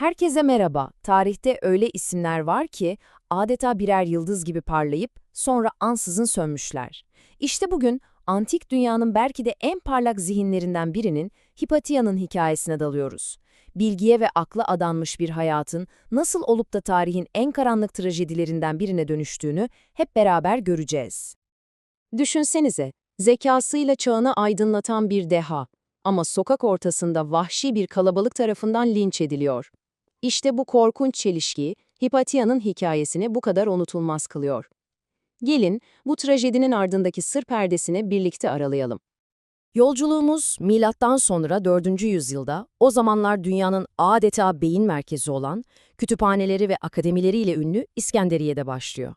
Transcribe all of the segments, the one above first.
Herkese merhaba. Tarihte öyle isimler var ki adeta birer yıldız gibi parlayıp sonra ansızın sönmüşler. İşte bugün antik dünyanın belki de en parlak zihinlerinden birinin Hipatia'nın hikayesine dalıyoruz. Bilgiye ve akla adanmış bir hayatın nasıl olup da tarihin en karanlık trajedilerinden birine dönüştüğünü hep beraber göreceğiz. Düşünsenize, zekasıyla çağını aydınlatan bir deha ama sokak ortasında vahşi bir kalabalık tarafından linç ediliyor. İşte bu korkunç çelişki, Hipatia'nın hikayesini bu kadar unutulmaz kılıyor. Gelin, bu trajedinin ardındaki sır perdesini birlikte aralayalım. Yolculuğumuz milattan sonra 4. yüzyılda, o zamanlar dünyanın adeta beyin merkezi olan, kütüphaneleri ve akademileriyle ünlü İskenderiye'de başlıyor.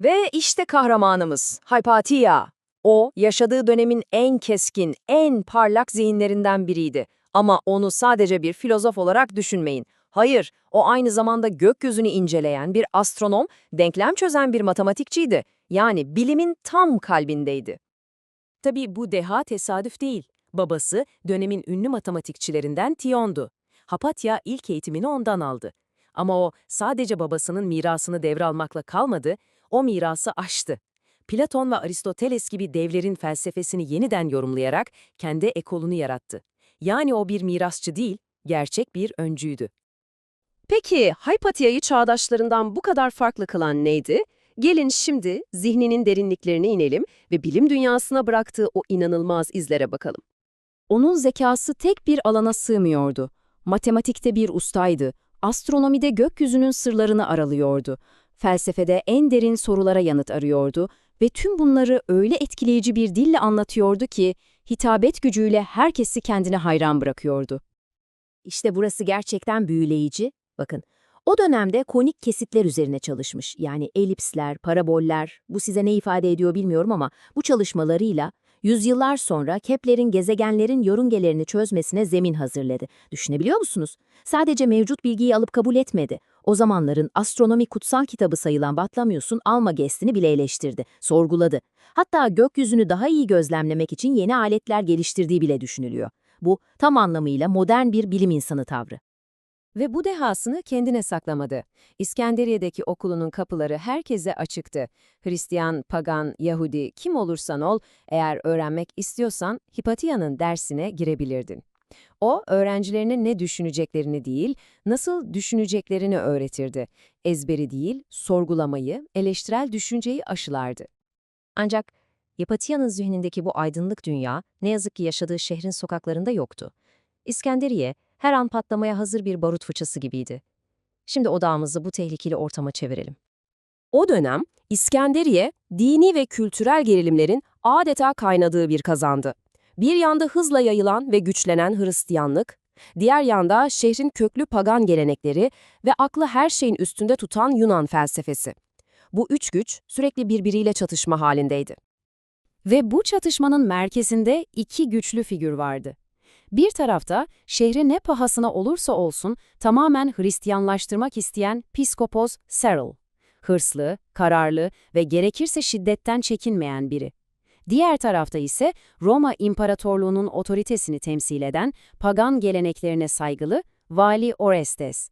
Ve işte kahramanımız, Hypatia. O, yaşadığı dönemin en keskin, en parlak zihinlerinden biriydi. Ama onu sadece bir filozof olarak düşünmeyin. Hayır, o aynı zamanda gökyüzünü inceleyen bir astronom, denklem çözen bir matematikçiydi. Yani bilimin tam kalbindeydi. Tabii bu deha tesadüf değil. Babası dönemin ünlü matematikçilerinden Tion'du. Hapatya ilk eğitimini ondan aldı. Ama o sadece babasının mirasını devralmakla kalmadı, o mirası aştı. Platon ve Aristoteles gibi devlerin felsefesini yeniden yorumlayarak kendi ekolunu yarattı. Yani o bir mirasçı değil, gerçek bir öncüydü. Peki Hypatia'yı çağdaşlarından bu kadar farklı kılan neydi? Gelin şimdi zihninin derinliklerine inelim ve bilim dünyasına bıraktığı o inanılmaz izlere bakalım. Onun zekası tek bir alana sığmıyordu. Matematikte bir ustaydı, astronomide gökyüzünün sırlarını aralıyordu, felsefede en derin sorulara yanıt arıyordu ve tüm bunları öyle etkileyici bir dille anlatıyordu ki hitabet gücüyle herkesi kendine hayran bırakıyordu. İşte burası gerçekten büyüleyici. Bakın, o dönemde konik kesitler üzerine çalışmış. Yani elipsler, paraboller, bu size ne ifade ediyor bilmiyorum ama bu çalışmalarıyla yüzyıllar sonra Kepler'in gezegenlerin yörüngelerini çözmesine zemin hazırladı. Düşünebiliyor musunuz? Sadece mevcut bilgiyi alıp kabul etmedi. O zamanların astronomi kutsal kitabı sayılan Batlamyus'un Almagest'ini bile eleştirdi, sorguladı. Hatta gökyüzünü daha iyi gözlemlemek için yeni aletler geliştirdiği bile düşünülüyor. Bu tam anlamıyla modern bir bilim insanı tavrı. Ve bu dehasını kendine saklamadı. İskenderiye'deki okulunun kapıları herkese açıktı. Hristiyan, pagan, Yahudi, kim olursan ol, eğer öğrenmek istiyorsan Hipatia'nın dersine girebilirdin. O, öğrencilerine ne düşüneceklerini değil, nasıl düşüneceklerini öğretirdi. Ezberi değil, sorgulamayı, eleştirel düşünceyi aşılardı. Ancak Hipatia'nın zihnindeki bu aydınlık dünya ne yazık ki yaşadığı şehrin sokaklarında yoktu. İskenderiye, her an patlamaya hazır bir barut fıçısı gibiydi. Şimdi odağımızı bu tehlikeli ortama çevirelim. O dönem İskenderiye, dini ve kültürel gerilimlerin adeta kaynadığı bir kazandı. Bir yanda hızla yayılan ve güçlenen Hristiyanlık, diğer yanda şehrin köklü pagan gelenekleri ve aklı her şeyin üstünde tutan Yunan felsefesi. Bu üç güç sürekli birbiriyle çatışma halindeydi. Ve bu çatışmanın merkezinde iki güçlü figür vardı. Bir tarafta şehri ne pahasına olursa olsun tamamen Hristiyanlaştırmak isteyen Piskopos Cyril. Hırslı, kararlı ve gerekirse şiddetten çekinmeyen biri. Diğer tarafta ise Roma İmparatorluğu'nun otoritesini temsil eden pagan geleneklerine saygılı Vali Orestes.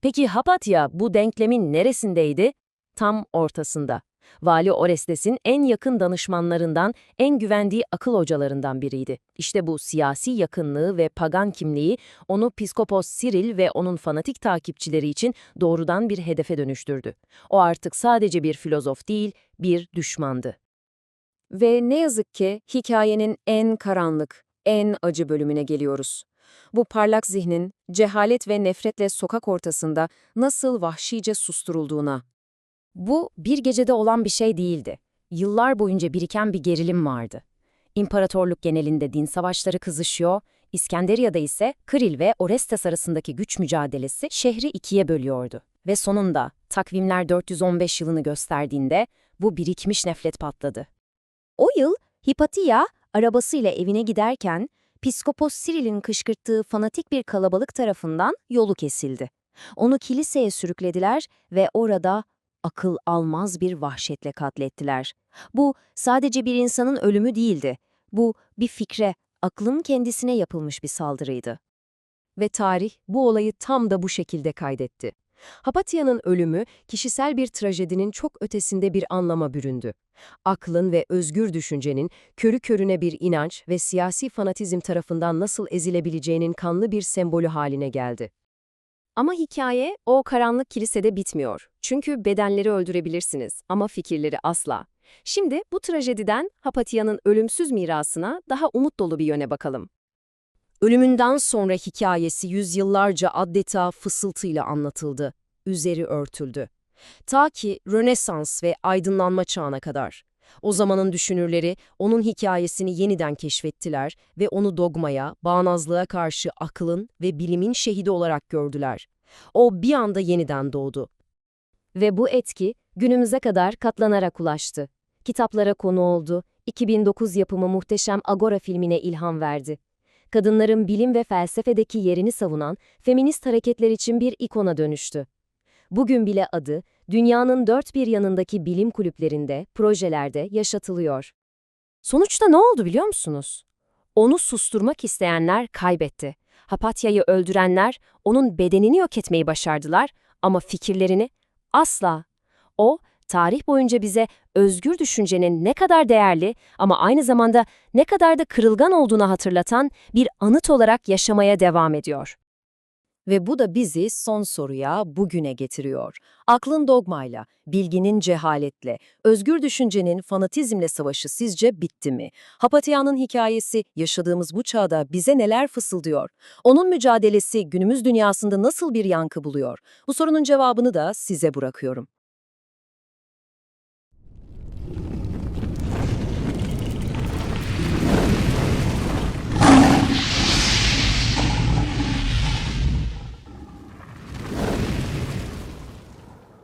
Peki Hapatya bu denklemin neresindeydi? Tam ortasında. Vali Orestes'in en yakın danışmanlarından, en güvendiği akıl hocalarından biriydi. İşte bu siyasi yakınlığı ve pagan kimliği onu Piskopos Siril ve onun fanatik takipçileri için doğrudan bir hedefe dönüştürdü. O artık sadece bir filozof değil, bir düşmandı. Ve ne yazık ki hikayenin en karanlık, en acı bölümüne geliyoruz. Bu parlak zihnin cehalet ve nefretle sokak ortasında nasıl vahşice susturulduğuna. Bu bir gecede olan bir şey değildi. Yıllar boyunca biriken bir gerilim vardı. İmparatorluk genelinde din savaşları kızışıyor, İskenderiya'da ise Kril ve Orestes arasındaki güç mücadelesi şehri ikiye bölüyordu. Ve sonunda takvimler 415 yılını gösterdiğinde bu birikmiş nefret patladı. O yıl Hipatia arabasıyla evine giderken Piskopos Siril'in kışkırttığı fanatik bir kalabalık tarafından yolu kesildi. Onu kiliseye sürüklediler ve orada akıl almaz bir vahşetle katlettiler. Bu sadece bir insanın ölümü değildi. Bu bir fikre, aklın kendisine yapılmış bir saldırıydı. Ve tarih bu olayı tam da bu şekilde kaydetti. Hapatya'nın ölümü kişisel bir trajedinin çok ötesinde bir anlama büründü. Aklın ve özgür düşüncenin körü körüne bir inanç ve siyasi fanatizm tarafından nasıl ezilebileceğinin kanlı bir sembolü haline geldi. Ama hikaye o karanlık kilisede bitmiyor. Çünkü bedenleri öldürebilirsiniz ama fikirleri asla. Şimdi bu trajediden Hapatya'nın ölümsüz mirasına daha umut dolu bir yöne bakalım. Ölümünden sonra hikayesi yüzyıllarca adeta fısıltıyla anlatıldı, üzeri örtüldü. Ta ki Rönesans ve aydınlanma çağına kadar. O zamanın düşünürleri onun hikayesini yeniden keşfettiler ve onu dogmaya, bağnazlığa karşı akılın ve bilimin şehidi olarak gördüler. O bir anda yeniden doğdu. Ve bu etki günümüze kadar katlanarak ulaştı. Kitaplara konu oldu, 2009 yapımı muhteşem Agora filmine ilham verdi. Kadınların bilim ve felsefedeki yerini savunan feminist hareketler için bir ikona dönüştü. Bugün bile adı, dünyanın dört bir yanındaki bilim kulüplerinde, projelerde yaşatılıyor. Sonuçta ne oldu biliyor musunuz? Onu susturmak isteyenler kaybetti. Hapatya'yı öldürenler onun bedenini yok etmeyi başardılar ama fikirlerini asla. O, tarih boyunca bize özgür düşüncenin ne kadar değerli ama aynı zamanda ne kadar da kırılgan olduğunu hatırlatan bir anıt olarak yaşamaya devam ediyor. Ve bu da bizi son soruya bugüne getiriyor. Aklın dogmayla, bilginin cehaletle, özgür düşüncenin fanatizmle savaşı sizce bitti mi? Hapatya'nın hikayesi yaşadığımız bu çağda bize neler fısıldıyor? Onun mücadelesi günümüz dünyasında nasıl bir yankı buluyor? Bu sorunun cevabını da size bırakıyorum.